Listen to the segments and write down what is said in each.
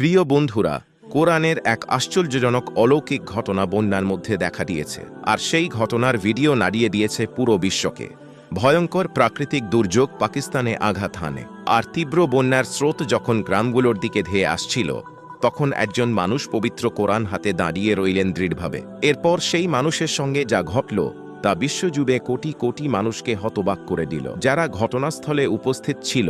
প্রিয় বন্ধুরা, কোরআনের এক আশ্চর্যজনক অলৌকিক ঘটনা বন্যার মধ্যে দেখা দিয়েছে, আর সেই ঘটনার ভিডিও নাড়িয়ে দিয়েছে পুরো বিশ্বকে। ভয়ঙ্কর প্রাকৃতিক দুর্যোগ পাকিস্তানে আঘাত হানে, আর তীব্র বন্যার স্রোত যখন গ্রামগুলোর দিকে ধেয়ে আসছিল, তখন একজন মানুষ পবিত্র কোরআন হাতে দাঁড়িয়ে রইলেন দৃঢ়ভাবে। এরপর সেই মানুষের সঙ্গে যা ঘটল, তা বিশ্বজুড়ে কোটি কোটি মানুষকে হতবাক করে দিল, যারা ঘটনাস্থলে উপস্থিত ছিল।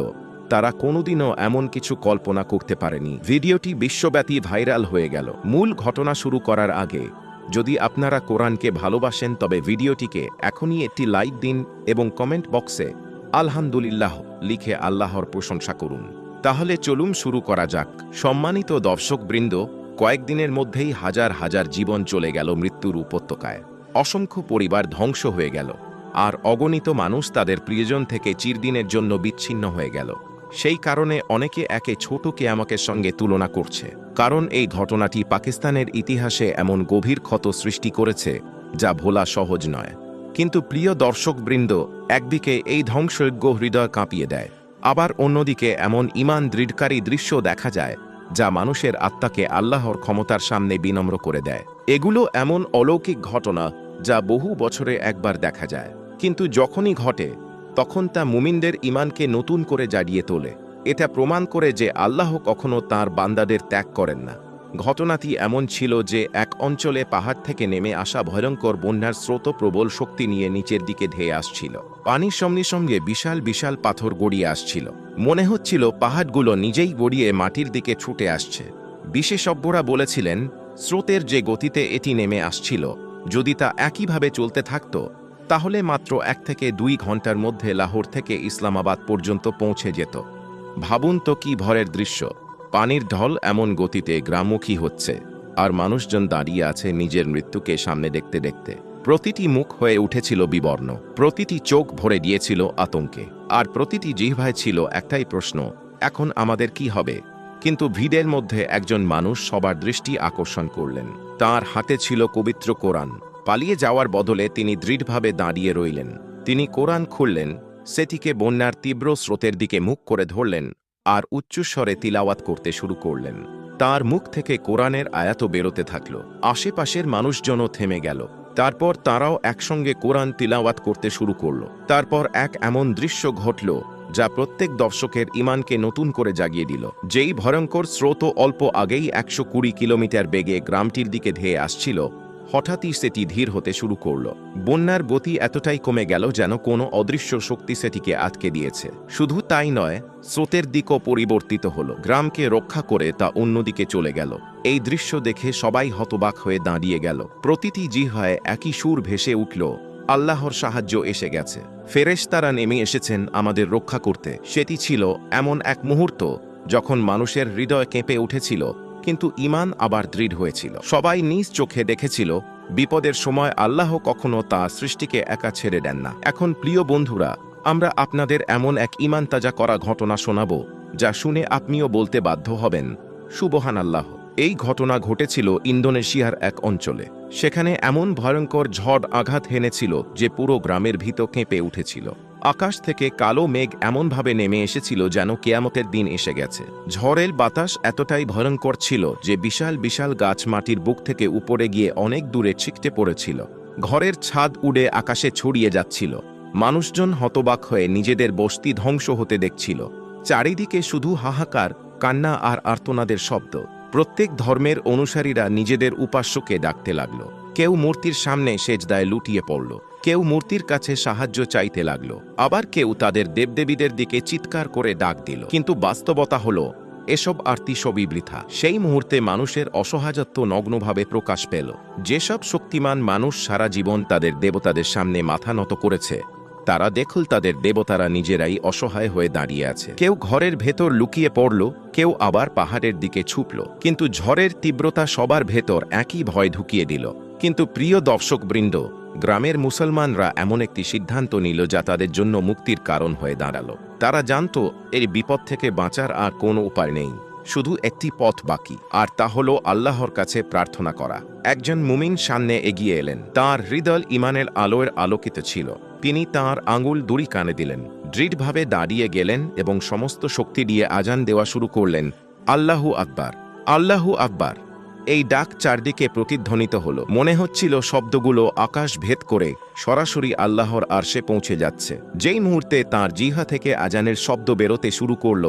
তারা কোনোদিনও এমন কিছু কল্পনা করতে পারেনি। ভিডিওটি বিশ্বব্যাপী ভাইরাল হয়ে গেল। মূল ঘটনা শুরু করার আগে, যদি আপনারা কোরআনকে ভালোবাসেন, তবে ভিডিওটিকে এখনই একটি লাইক দিন এবং কমেন্ট বক্সে, আলহামদুলিল্লাহ লিখে আল্লাহর প্রশংসা করুন। তাহলে চলুন শুরু করা যাক। সম্মানিত দর্শকবৃন্দ, কয়েকদিনের মধ্যেই হাজার হাজার জীবন চলে গেল মৃত্যুর উপত্যকায়। অসংখ্য পরিবার ধ্বংস হয়ে গেল। আর অগণিত মানুষ তাদের প্রিয়জন থেকে চিরদিনের জন্য বিচ্ছিন্ন হয়ে গেল। সেই কারণে অনেকে একে ছোট কেয়ামকের সঙ্গে তুলনা করছে। কারণ এই ঘটনাটি পাকিস্তানের ইতিহাসে এমন গভীর ক্ষত সৃষ্টি করেছে, যা ভোলা সহজ নয়। কিন্তু প্রিয় দর্শকবৃন্দ, একদিকে এই ধ্বংসযজ্ঞ হৃদয় কাঁপিয়ে দেয়, আবার অন্যদিকে এমন ইমান দৃঢ়কারী দৃশ্য দেখা যায়, যা মানুষের আত্মাকে আল্লাহর ক্ষমতার সামনে বিনম্র করে দেয়। এগুলো এমন অলৌকিক ঘটনা, যা বহু বছরে একবার দেখা যায়। কিন্তু যখনই ঘটে তখন তা মুমিনদের ইমানকে নতুন করে জাগিয়ে তোলে। এটা প্রমাণ করে যে আল্লাহ কখনো তার বান্দাদের ত্যাগ করেন না। ঘটনাটি এমন ছিল যে এক অঞ্চলে পাহাড় থেকে নেমে আসা ভয়ঙ্কর বন্যার স্রোত প্রবল শক্তি নিয়ে নিচের দিকে ধেয়ে আসছিল। পানির সঙ্গে সঙ্গে বিশাল বিশাল পাথর গড়িয়ে আসছিল। মনে হচ্ছিল পাহাড়গুলো নিজেই গড়িয়ে মাটির দিকে ছুটে আসছে। বিশেষজ্ঞরা বলেছিলেন, স্রোতের যে গতিতে এটি নেমে আসছিল, যদি তা একইভাবে চলতে থাকত তাহলে মাত্র এক থেকে দুই ঘণ্টার মধ্যে লাহোর থেকে ইসলামাবাদ পর্যন্ত পৌঁছে যেত। ভাবুন তো কি ভরের দৃশ্য। পানির ঢল এমন গতিতে গ্রামমুখী হচ্ছে, আর মানুষজন দাঁড়িয়ে আছে নিজের মৃত্যুকে সামনে দেখতে দেখতে। প্রতিটি মুখ হয়ে উঠেছিল বিবর্ণ, প্রতিটি চোখ ভরে দিয়েছিল আতঙ্কে, আর প্রতিটি জিহ্বায় ছিল একটাই প্রশ্ন, এখন আমাদের কি হবে? কিন্তু ভিড়ের মধ্যে একজন মানুষ সবার দৃষ্টি আকর্ষণ করলেন। তার হাতে ছিল পবিত্র কোরআন। পালিয়ে যাওয়ার বদলে তিনি দৃঢ়ভাবে দাঁড়িয়ে রইলেন। তিনি কোরআন খুললেন, সেটিকে বন্যার তীব্র স্রোতের দিকে মুখ করে ধরলেন আর উচ্চস্বরে তিলাওয়াত করতে শুরু করলেন। তার মুখ থেকে কোরআনের আয়াত বেরোতে থাকল। আশেপাশের মানুষজনও থেমে গেল। তারপর তারাও একসঙ্গে কোরআন তিলাওয়াত করতে শুরু করল। তারপর এক এমন দৃশ্য ঘটল যা প্রত্যেক দর্শকের ইমানকে নতুন করে জাগিয়ে দিল। যেই ভয়ঙ্কর স্রোত অল্প আগেই একশো কুড়ি কিলোমিটার বেগে গ্রামটির দিকে ধেয়ে আসছিল হঠাৎই সেটি ধীর হতে শুরু করল। বন্যার গতি এতটাই কমে গেল যেন কোনো অদৃশ্য শক্তি সেটিকে আটকে দিয়েছে। শুধু তাই নয়, স্রোতের দিকও পরিবর্তিত হল। গ্রামকে রক্ষা করে তা অন্যদিকে চলে গেল। এই দৃশ্য দেখে সবাই হতবাক হয়ে দাঁড়িয়ে গেল। প্রতিটি জিহায় একই সুর ভেসে উঠল, আল্লাহর সাহায্য এসে গেছে। ফেরেশতারা নেমে এসেছেন আমাদের রক্ষা করতে। সেটি ছিল এমন এক মুহূর্ত যখন মানুষের হৃদয় কেঁপে উঠেছিল কিন্তু ইমান আবার দৃঢ় হয়েছিল। সবাই নিজ চোখে দেখেছিল, বিপদের সময় আল্লাহ কখনো তা সৃষ্টিকে একা ছেড়ে দেন না। এখন প্রিয় বন্ধুরা, আমরা আপনাদের এমন এক ইমান তাজা করা ঘটনা শোনাব, যা শুনে আপনিও বলতে বাধ্য হবেন সুবহান আল্লাহ এই ঘটনা ঘটেছিল ইন্দোনেশিয়ার এক অঞ্চলে। সেখানে এমন ভয়ঙ্কর ঝড় আঘাত হেনেছিল যে পুরো গ্রামের ভিত কেঁপে উঠেছিল। আকাশ থেকে কালো মেঘ এমনভাবে নেমে এসেছিল যেন কেয়ামতের দিন এসে গেছে। ঝড়ের বাতাস এতটাই ভয়ঙ্কর ছিল যে বিশাল বিশাল গাছ মাটির বুক থেকে উপরে গিয়ে অনেক দূরে ছিটতে পড়েছিল। ঘরের ছাদ উড়ে আকাশে ছড়িয়ে যাচ্ছিল। মানুষজন হতবাক হয়ে নিজেদের বস্তি ধ্বংস হতে দেখছিল। চারিদিকে শুধু হাহাকার, কান্না আর আর্তনাদের শব্দ। প্রত্যেক ধর্মের অনুসারীরা নিজেদের উপাস্যকে ডাকতে লাগল। কেউ মূর্তির সামনে সেজদায় লুটিয়ে পড়ল। কেউ মূর্তির কাছে সাহায্য চাইতে লাগল। আবার কেউ তাদের দেবদেবীদের দিকে চিৎকার করে ডাক দিল। কিন্তু বাস্তবতা হল, এসব আরতি সবই বৃথা। সেই মুহূর্তে মানুষের অসহায়ত্ব নগ্নভাবে প্রকাশ পেল। যেসব শক্তিমান মানুষ সারা জীবন তাদের দেবতাদের সামনে মাথা নত করেছে তারা দেখল তাদের দেবতারা নিজেরাই অসহায় হয়ে দাঁড়িয়ে আছে। কেউ ঘরের ভেতর লুকিয়ে পড়ল, কেউ আবার পাহাড়ের দিকে ছুপল। কিন্তু ঝড়ের তীব্রতা সবার ভেতর একই ভয় ঢুকিয়ে দিল। কিন্তু প্রিয় দর্শকবৃন্দ, গ্রামের মুসলমানরা এমন একটি সিদ্ধান্ত নিল যা তাদের জন্য মুক্তির কারণ হয়ে দাঁড়াল। তারা জানত, এর বিপদ থেকে বাঁচার আর কোনো উপায় নেই। শুধু একটি পথ বাকি, আর তা হল আল্লাহর কাছে প্রার্থনা করা। একজন মুমিন সামনে এগিয়ে এলেন। তার হৃদয় ইমানের আলোয় আলোকিত ছিল। তিনি তার আঙুল দুরি কানে দিলেন, দৃঢ়ভাবে দাঁড়িয়ে গেলেন এবং সমস্ত শক্তি দিয়ে আজান দেওয়া শুরু করলেন, আল্লাহু আকবার আল্লাহু আকবার। এই ডাক চারদিকে প্রতিধ্বনিত হলো। মনে হচ্ছিল শব্দগুলো আকাশ ভেদ করে সরাসরি আল্লাহর আরশে পৌঁছে যাচ্ছে। যেই মুহূর্তে তার জিহা থেকে আজানের শব্দ বেরোতে শুরু করল,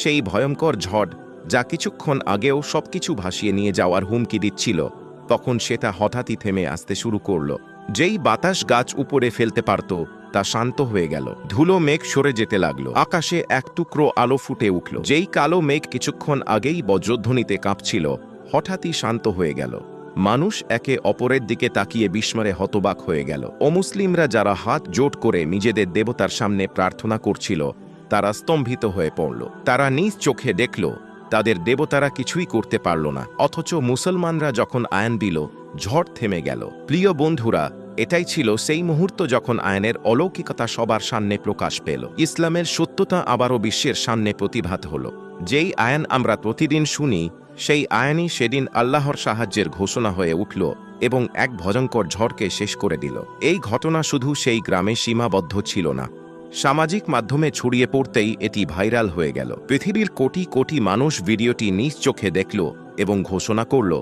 সেই ভয়ঙ্কর ঝড় যা কিছুক্ষণ আগেও সবকিছু ভাসিয়ে নিয়ে যাওয়ার হুমকি দিচ্ছিল, তখন সেটা হঠাৎই থেমে আসতে শুরু করল। যেই বাতাস গাছ উপরে ফেলতে পারত, তা শান্ত হয়ে গেল। ধুলো মেঘ সরে যেতে লাগল। আকাশে এক টুকরো আলো ফুটে উঠল। যেই কালো মেঘ কিছুক্ষণ আগেই বজ্রধ্বনিতে কাঁপছিল, হঠাৎই শান্ত হয়ে গেল। মানুষ একে অপরের দিকে তাকিয়ে বিস্মরে হতবাক হয়ে গেল। অমুসলিমরা যারা হাত জোট করে নিজেদের দেবতার সামনে প্রার্থনা করছিল, তারা স্তম্ভিত হয়ে পড়ল। তারা নিজ চোখে দেখল তাদের দেবতারা কিছুই করতে পারল না। অথচ মুসলমানরা যখন আয়ন দিল, ঝড় থেমে গেল। প্রিয় বন্ধুরা, এটাই ছিল সেই মুহূর্ত যখন আয়নের অলৌকিকতা সবার সামনে প্রকাশ পেল। ইসলামের সত্যতা আবারও বিশ্বের সামনে প্রতিভাত হল। যেই আয়ন আমরা প্রতিদিন শুনি, সেই আয়নই সেদিন আল্লাহর সাহায্যের ঘোষণা হয়ে উঠল এবং এক ভয়ঙ্কর ঝড়কে শেষ করে দিল। এই ঘটনা শুধু সেই গ্রামে সীমাবদ্ধ ছিল না সামাজিক মাধ্যমে ছড়িয়ে পড়তেই এটি ভাইরাল হয়ে গেল। পৃথিবীর কোটি কোটি মানুষ ভিডিওটি নিজ চোখে দেখল এবং ঘোষণা করল,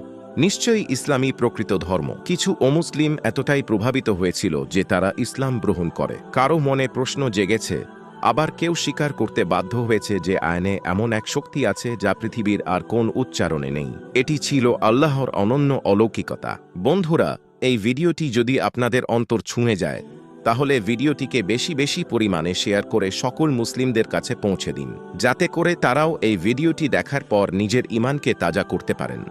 নিশ্চয়ই ইসলামী প্রকৃত ধর্ম। কিছু অমুসলিম এতটাই প্রভাবিত হয়েছিল যে তারা ইসলাম গ্রহণ করে। কারও মনে প্রশ্ন জেগেছে, আবার কেউ স্বীকার করতে বাধ্য হয়েছে যে আইনে এমন এক শক্তি আছে যা পৃথিবীর আর কোন উচ্চারণে নেই। এটি ছিল আল্লাহর অনন্য অলৌকিকতা। বন্ধুরা, এই ভিডিওটি যদি আপনাদের অন্তর ছুঁয়ে যায় তাহলে ভিডিওটিকে বেশি বেশি পরিমাণে শেয়ার করে সকল মুসলিমদের কাছে পৌঁছে দিন, যাতে করে তারাও এই ভিডিওটি দেখার পর নিজের ইমানকে তাজা করতে পারেন।